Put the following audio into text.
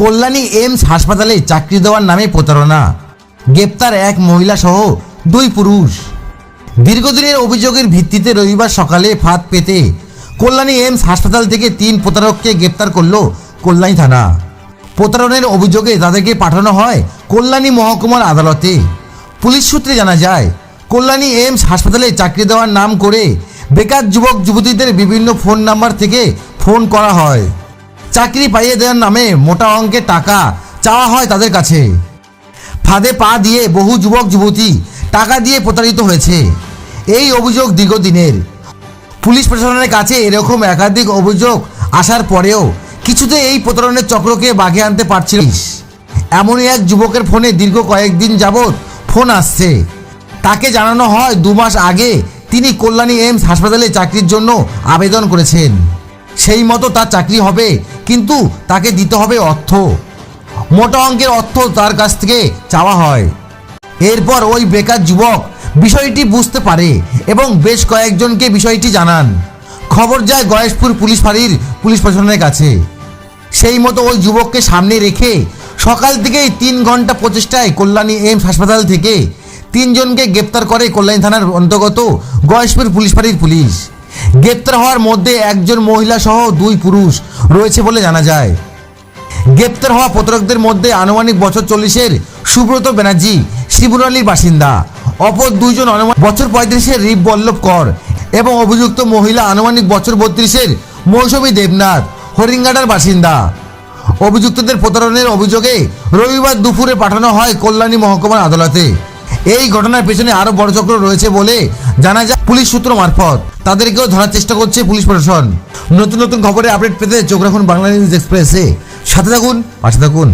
Kalyani AIIMS হাসপাতালে চাকরি দেওয়ার নামে প্রতারণা। গ্রেপ্তার এক মহিলা সহ দুই পুরুষ। দীর্ঘদিনের অভিযোগের ভিত্তিতে রবিবার সকালে ফাঁদ পেতে কল্যাণী এইমস হাসপাতাল থেকে তিন প্রতারককে গ্রেপ্তার করল কল্যাণী থানা। প্রতারণের অভিযোগে তাদেরকে পাঠানো হয় কল্যাণী মহকুমার আদালতে। পুলিশ সূত্রে জানা যায়, কল্যাণী এইমস হাসপাতালে চাকরি দেওয়ার নাম করে বেকার যুবক যুবতীদের বিভিন্ন ফোন নাম্বার থেকে ফোন করা হয়। চাকরি পাইয়ে দেওয়ার নামে মোটা অঙ্কের টাকা চাওয়া হয় তাদের কাছে। ফাঁদে পা দিয়ে বহু যুবক, যুবতী টাকা দিয়ে প্রতারিত হয়েছে। এই অভিযোগ দীর্ঘদিনের। পুলিশ প্রশাসনের কাছে এরকম একাধিক অভিযোগ আসার পরেও কিছুতে এই প্রতারণের চক্রকে বাঘে আনতে পারছিল এমনই এক যুবকের ফোনে দীর্ঘ কয়েকদিন যাবৎ ফোন আসছে। তাকে জানানো হয় দু মাস আগে তিনি কল্যাণী এইমস হাসপাতালে চাকরির জন্য আবেদন করেছেন। সেই মতো তার চাকরি হবে কিন্তু তাকে দিতে হবে অর্থ। মোটা অঙ্কের অর্থ তার কাছ থেকে চাওয়া হয়। এরপর ওই বেকার যুবক বিষয়টি বুঝতে পারে এবং বেশ কয়েকজনকে বিষয়টি জানান। খবর যায় গয়েশপুর পুলিশ ফাঁড়ির পুলিশ প্রশাসনের কাছে। সেই মতো ওই যুবককে সামনে রেখে সকাল থেকেই তিন ঘণ্টা প্রচেষ্টায় কল্যাণী এইমস হাসপাতাল থেকে তিনজনকে গ্রেপ্তার করে কল্যাণী থানার অন্তর্গত গয়েশপুর পুলিশ ফাঁড়ির পুলিশ। গ্রেপ্তার হওয়ার মধ্যে একজন মহিলা সহ দুই পুরুষ রয়েছে বলে জানা যায়। গ্রেপ্তার হওয়া প্রতারকদের মধ্যে আনুমানিক বছর চল্লিশের সুব্রত ব্যানার্জি শিবুরালির বাসিন্দা, অপর দুইজন আনুমানিক বছর পঁয়ত্রিশের রিপ বল্লভ কর এবং অভিযুক্ত মহিলা আনুমানিক বছর বত্রিশের মৌসুমী দেবনাথ হরিঙ্গাটার বাসিন্দা। অভিযুক্তদের প্রতারণের অভিযোগে রবিবার দুপুরে পাঠানো হয় কল্যাণী মহকুমার আদালতে। এই ঘটনার পেছনে আরও বড় চক্র রয়েছে বলে জানা যায় পুলিশ সূত্র মারফত। তাদেরকেও ধরার চেষ্টা করছে পুলিশ প্রশাসন। নতুন নতুন খবরে আপডেট পেতে চোখ রাখুন বাংলা নিউজ এক্সপ্রেসে। সাথে থাকুন, পাশে থাকুন।